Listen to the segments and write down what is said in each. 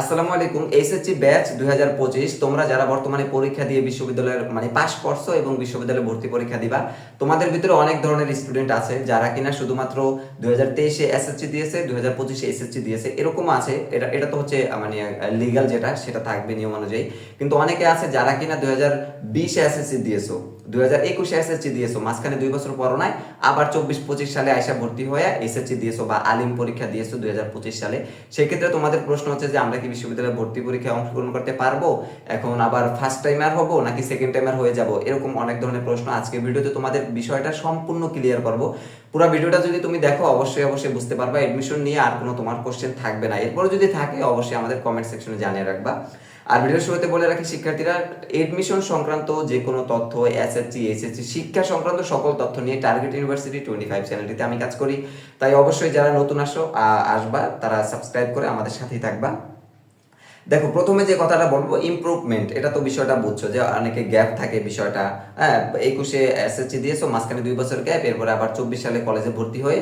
আসসালামু আলাইকুম, SSC batch দু হাজার পঁচিশ, তোমরা যারা বর্তমানে পরীক্ষা দিয়ে বিশ্ববিদ্যালয়ের মানে পাশ করছ এবং বিশ্ববিদ্যালয়ে ভর্তি পরীক্ষা দিবা, তোমাদের ভিতরে অনেক ধরনের স্টুডেন্ট আছে যারা কিনা শুধুমাত্র দুই হাজার তেইশে এসএসসি দিয়েছে, দুই হাজার পঁচিশে এসএসসি দিয়েছে, এরকম আছে। এটা এটা তো হচ্ছে মানে লিগাল যেটা, সেটা থাকবে নিয়ম অনুযায়ী। কিন্তু অনেকে আছে যারা কিনা দুই হাজার বিশে এসএসসি দিয়েছ। দুই হাজার এসএসসি মাঝখানে দুই বছর পড়ায় আবার চব্বিশ পঁচিশ সালে আয়সা ভর্তি হয়ে এসএসসি দিয়েছ বা আলিম পরীক্ষা দিয়েছ দুই হাজার পঁচিশ সালে। সেক্ষেত্রে তোমাদের প্রশ্ন হচ্ছে যে, আমরা কি বিশ্ববিদ্যালয়ে ভর্তি পরীক্ষায় অংশগ্রহণ করতে পারব? এখন আবার ফার্স্ট টাইমার হব নাকি সেকেন্ড টাইমার হয়ে যাব? এরকম অনেক ধরনের প্রশ্ন আজকে ভিডিওতে তোমাদের বিষয়টা সম্পূর্ণ ক্লিয়ার করব। পুরো ভিডিওটা যদি তুমি দেখো, অবশ্যই অবশ্যই বুঝতে পারবা এডমিশন নিয়ে আর কোনো তোমার কোশ্চেন থাকবে না। এরপরে যদি থাকে, অবশ্যই আমাদের কমেন্ট সেকশনে জানিয়ে রাখবা। আর ভিডিওর শুরুতে বলে রাখি, শিক্ষার্থীরা এডমিশন সংক্রান্ত যে কোনো তথ্য এসএসসি এসএসসি শিক্ষা সংক্রান্ত সকল তথ্য নিয়ে টার্গেট ইউনিভার্সিটি টোয়েন্টি ফাইভ চ্যানেলটিতে আমি কাজ করি। তাই অবশ্যই যারা নতুন আসো আসবা, তারা সাবস্ক্রাইব করে আমাদের সাথেই থাকবা। দেখো, প্রথমে যে কথাটা বলব ইমপ্রুভমেন্ট এটা তো বিষয়টা বুঝছ যে অনেকে গ্যাপ থাকে বিষয়টা। হ্যাঁ একুশে এসএসসি দিয়েছ, মাঝখানে দুই বছর গ্যাপ এরপরে আবার চব্বিশ সালে কলেজে ভর্তি হয়ে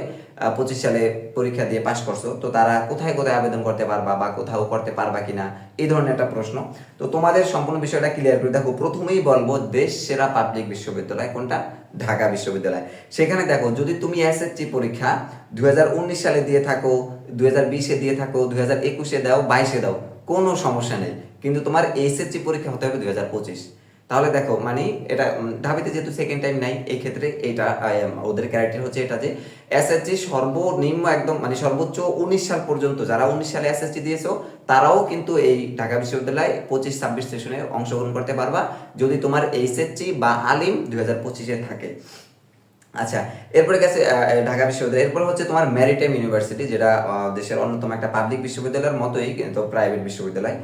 পঁচিশ সালে পরীক্ষা দিয়ে পাশ করছ। তো তারা কোথায় কোথায় আবেদন করতে পারবা বা কোথাও করতে পারবা কিনা, এই ধরনের একটা প্রশ্ন। তো তোমাদের সম্পূর্ণ বিষয়টা ক্লিয়ার করে দেখো, প্রথমেই বলব দেশ সেরা পাবলিক বিশ্ববিদ্যালয় কোনটা? ঢাকা বিশ্ববিদ্যালয়। সেখানে দেখো, যদি তুমি এসএসসি পরীক্ষা দুই হাজার উনিশ সালে দিয়ে থাকো, দুই বিশে দিয়ে থাকো, দুই হাজার একুশে দাও, বাইশে দাও কোনো সমস্যা নেই। কিন্তু তোমার এইচএসসি পরীক্ষা হতে হবে দুই তাহলে দেখো মানে এটা ঢাবিতে যেহেতু সেকেন্ড টাইম নাই এই ক্ষেত্রে এটা ওদের ক্যারেক্টার হচ্ছে এটা যে এসএসসি সর্বনিম্ন একদম মানে সর্বোচ্চ উনিশ সাল পর্যন্ত, যারা উনিশ সালে এসএসসি দিয়েছ, তারাও কিন্তু এই ঢাকা বিশ্ববিদ্যালয়ে পঁচিশ, ছাব্বিশ সেশনে অংশগ্রহণ করতে পারবা। যদি তোমার এইচএসসি বা আলিম দুই হাজার পঁচিশে থাকে। আচ্ছা এরপরে গেছে ঢাকা বিশ্ববিদ্যালয়। এরপর হচ্ছে তোমার ম্যারিটাইম ইউনিভার্সিটি যেটা দেশের অন্যতম একটা পাবলিক বিশ্ববিদ্যালয়ের মতোই, কিন্তু প্রাইভেট বিশ্ববিদ্যালয়।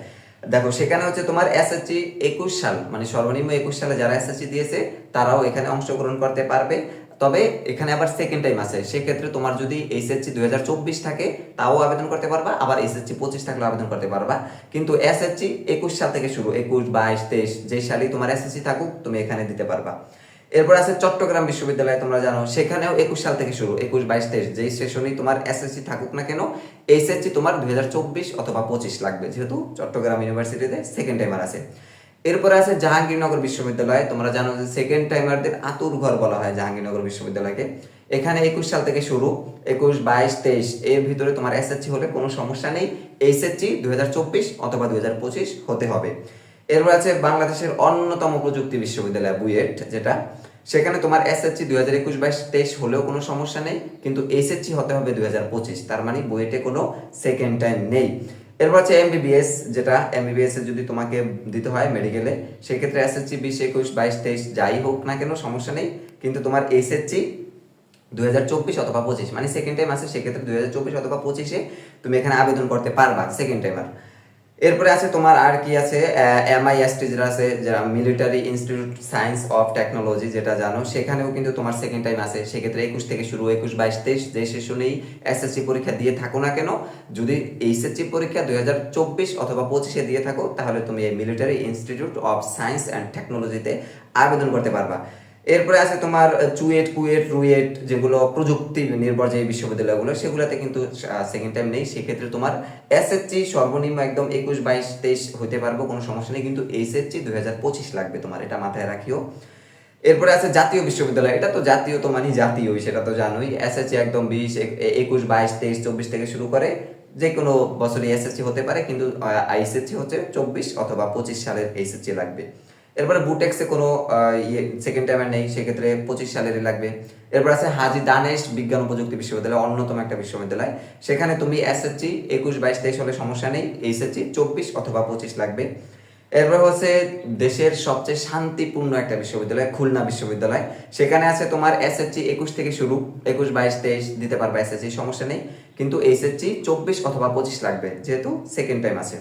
দেখো, সেখানে হচ্ছে তোমার এসএসসি একুশ সাল মানে সর্বনিম্ন একুশ সালে যারা এসএসসি দিয়েছে, তারাও এখানে অংশগ্রহণ করতে পারবে। তবে এখানে আবার সেকেন্ড টাইম আছে। সেক্ষেত্রে তোমার যদি এইচএসসি দুই হাজার চব্বিশ থাকে, তাও আবেদন করতে পারবা। আবার এসএসসি পঁচিশ থাকলেও আবেদন করতে পারবা। কিন্তু এসএসসি একুশ সাল থেকে শুরু, একুশ, বাইশ, তেইশ, যে সালেই তোমার এসএসসি থাকুক, তুমি এখানে দিতে পারবা। এরপর আছে চট্টগ্রাম বিশ্ববিদ্যালয়, তোমরা জানো। সেখানেও একুশ সাল থেকে শুরু, একুশ বাইশ তেইশ। যেই সেশনেই তোমার এসএসসি থাকুক না কেন এইচএসসি তোমার দুই হাজার চব্বিশ অথবা পঁচিশ লাগবে, যেহেতু চট্টগ্রাম ইউনিভার্সিটিতে সেকেন্ড টাইমার আছে। এরপরে আছে জাহাঙ্গীরনগর বিশ্ববিদ্যালয়, তোমরা জানো যে সেকেন্ড টাইমারদের আতুর ঘর বলা হয় জাহাঙ্গীরনগর বিশ্ববিদ্যালয়কে। এখানে একুশ সাল থেকে শুরু, একুশ বাইশ তেইশ। এর ভিতরে তোমার এসএসসি হলে কোনো সমস্যা নেই এইচএসসি দুই হাজার চব্বিশ অথবা দুই হাজার পঁচিশ হতে হবে। এরপর আছে বাংলাদেশের অন্যতম প্রযুক্তি বিশ্ববিদ্যালয়, বুয়েট, যেটা সেখানে তোমার এসএসসি দুই হাজার একুশ বাইশ তেইশ হলেও কোনো সমস্যা নেই, কিন্তু এইচএসসি হতে হবে দুই হাজার পঁচিশ। তার মানে বুয়েটে কোনো সেকেন্ড টাইম নেই। এরপর আছে এমবিবিএস যেটা এমবিবিএস যদি তোমাকে দিতে হয় মেডিকেলে সেক্ষেত্রে এসএসসি বিশ, একুশ, বাইশ তেইশ যাই হোক না কেন সমস্যা নেই, কিন্তু তোমার এইচএসসি দুই হাজার চব্বিশ অথবা পঁচিশ মানে সেকেন্ড টাইম আছে, সেক্ষেত্রে দুই হাজার চব্বিশ অথবা পঁচিশে তুমি এখানে আবেদন করতে পারবা সেকেন্ড টাইমার এরপরে আছে তোমার আর কি আছে এমআইএসটি যেটা আছে যারা military institute science of technology যেটা জানো, সেখানেও কিন্তু তোমার সেকেন্ড টাইম আছে। সেক্ষেত্রে একুশ থেকে শুরু, একুশ, বাইশ, তেইশ, যে সেশনেই এসএসসি পরীক্ষা দিয়ে থাকো না কেন, যদি এইচএসসি পরীক্ষা দুই হাজার চব্বিশ অথবা পঁচিশে দিয়ে থাকো, তাহলে তুমি এই military institute of science and টেকনোলজিতে আবেদন করতে পারবা। এরপরে আছে তোমার চুয়েট, কুয়েট, রুয়েট যেগুলো প্রযুক্তি নির্ভর যে বিশ্ববিদ্যালয়গুলো, সেগুলোতে কিন্তু সেকেন্ড টাইম নেই। সেক্ষেত্রে তোমার এসএসসি সর্বনিম্ন একদম একুশ, বাইশ, তেইশ হতে পারব, কোনো সমস্যা নেই। কিন্তু এইচএসসি দুই হাজার পঁচিশ লাগবে তোমার, এটা মাথায় রাখিও। এরপরে আছে জাতীয় বিশ্ববিদ্যালয়। এটা তো জাতীয় তো মানে জাতীয়ই, সেটা তো জানোই। এসএসসি একদম বিশ একুশ, বাইশ, তেইশ, চব্বিশ থেকে শুরু করে যে কোনো বছরই এসএসসি হতে পারে, কিন্তু আইএসএসসি হচ্ছে চব্বিশ অথবা পঁচিশ সালের এইচএসসি লাগবে। এরপরে বুটেক্সে কোনো আহ, ইয়ে সেকেন্ড টাইমের নেই সেক্ষেত্রে পঁচিশ সালেরই লাগবে। এরপর আছে হাজি দানেশ বিজ্ঞান ও প্রযুক্তি বিশ্ববিদ্যালয় অন্যতম একটা বিশ্ববিদ্যালয়। সেখানে তুমি এসএসসি একুশ বাইশ তেইশ হলে সমস্যা নেই এইচএসসি চব্বিশ অথবা পঁচিশ লাগবে। এরপর হচ্ছে দেশের সবচেয়ে শান্তিপূর্ণ একটা বিশ্ববিদ্যালয় খুলনা বিশ্ববিদ্যালয়। সেখানে আছে তোমার এসএসসি একুশ থেকে শুরু একুশ বাইশ তেইশ দিতে পারবে এসএসসি সমস্যা নেই। কিন্তু এইচএসসি চব্বিশ অথবা পঁচিশ লাগবে যেহেতু সেকেন্ড টাইম আছে।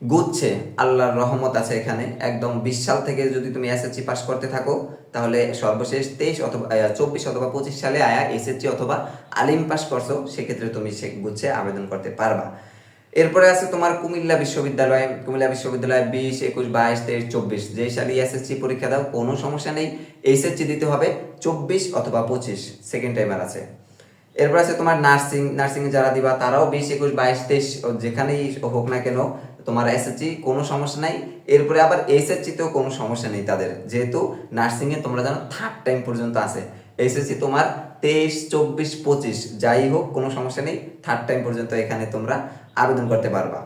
গুচ্ছে, আল্লাহর রহমত আছে এখানে। একদম বিশ সাল থেকে যদি তুমি এসএসসি পাস করতে থাকো, তাহলে সর্বশেষ তেইশ অথবা চব্বিশ অথবা পঁচিশ সালে আয়া এসএসসি অথবা আলিম পাস করছ, সেক্ষেত্রে তুমি সে গুচ্ছে আবেদন করতে পারবা। এরপরে আছে তোমার কুমিল্লা বিশ্ববিদ্যালয়। কুমিল্লা বিশ্ববিদ্যালয় বিশ, একুশ, বাইশ, তেইশ, চব্বিশ। যেই সালে এসএসসি পরীক্ষা দাও, কোনো সমস্যা নেই। এইচএসসি দিতে হবে চব্বিশ অথবা পঁচিশ। সেকেন্ড টাইমার আছে। এরপর আছে তোমার নার্সিং। নার্সিং যারা দিবা, তারাও বিশ, একুশ, বাইশ, তেইশ, যেখানেই হোক না কেন তোমার এসএসসি কোনো সমস্যা নাই। এরপরে আবার এইচএসসি তেও কোনো সমস্যা নেই তাদের। যেহেতু নার্সিং এ তোমরা জানো থার্ড টাইম পর্যন্ত আছে। এইচএসসি তোমার তেইশ, চব্বিশ, পঁচিশ, যাই হোক, কোনো সমস্যা নেই। থার্ড টাইম পর্যন্ত এখানে তোমরা আবেদন করতে পারবা।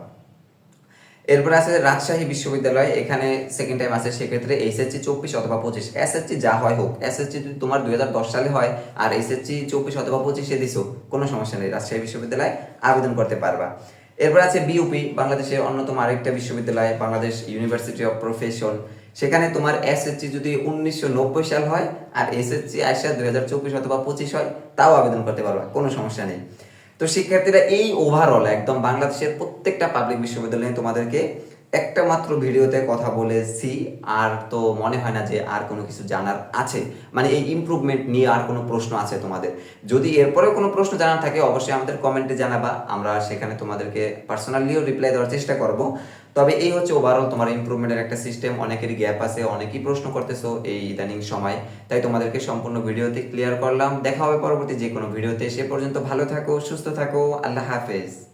এরপর আছে রাজশাহী বিশ্ববিদ্যালয়। এখানে সেকেন্ড টাইম আছে, সেক্ষেত্রে এইচএসসি চব্বিশ অথবা পঁচিশ। এসএসসি যা হয় হোক এসএসসি যদি তোমার দুই হাজার দশ সালে হয়, আর এইচএসসি চব্বিশ অথবা পঁচিশে দিছো, কোনো সমস্যা নেই। রাজশাহী বিশ্ববিদ্যালয় আবেদন করতে পারবা। এরপর আছে বিউপি বাংলাদেশের অন্যতম আরেকটা বিশ্ববিদ্যালয়, বাংলাদেশ ইউনিভার্সিটি অফ প্রফেশন সেখানে তোমার এসএসসি যদি উনিশশো নব্বই সাল হয় আর এসএসসি আসা দুই হাজার চব্বিশ অথবা পঁচিশ হয়, তাও আবেদন করতে পারবে, কোনো সমস্যা নেই। তো শিক্ষার্থীরা এই ওভারঅল একদম বাংলাদেশের প্রত্যেকটা পাবলিক বিশ্ববিদ্যালয়ে তোমাদেরকে একটা মাত্র ভিডিওতে কথা বলেছি, আর তো মনে হয় না যে আর কোনো কিছু জানার আছে। মানে এই ইমপ্রুভমেন্ট নিয়ে আর কোনো প্রশ্ন আছে তোমাদের? যদি এরপরে কোনো প্রশ্ন জানার থাকে, অবশ্যই আমাদের কমেন্টে জানাবা। আমরা সেখানে তোমাদেরকে পার্সোনালিও রিপ্লাই দেওয়ার চেষ্টা করব। তবে এই হচ্ছে ওভারঅল তোমার ইমপ্রুভমেন্টের একটা সিস্টেম অনেকেরই গ্যাপ আছে, অনেকেই প্রশ্ন করতেছো এই ইদানিং সময়। তাই তোমাদেরকে সম্পূর্ণ ভিডিওতে ক্লিয়ার করলাম। দেখা হবে পরবর্তী যে কোনো ভিডিওতে। সে পর্যন্ত ভালো থাকো, সুস্থ থাকো। আল্লাহ হাফেজ।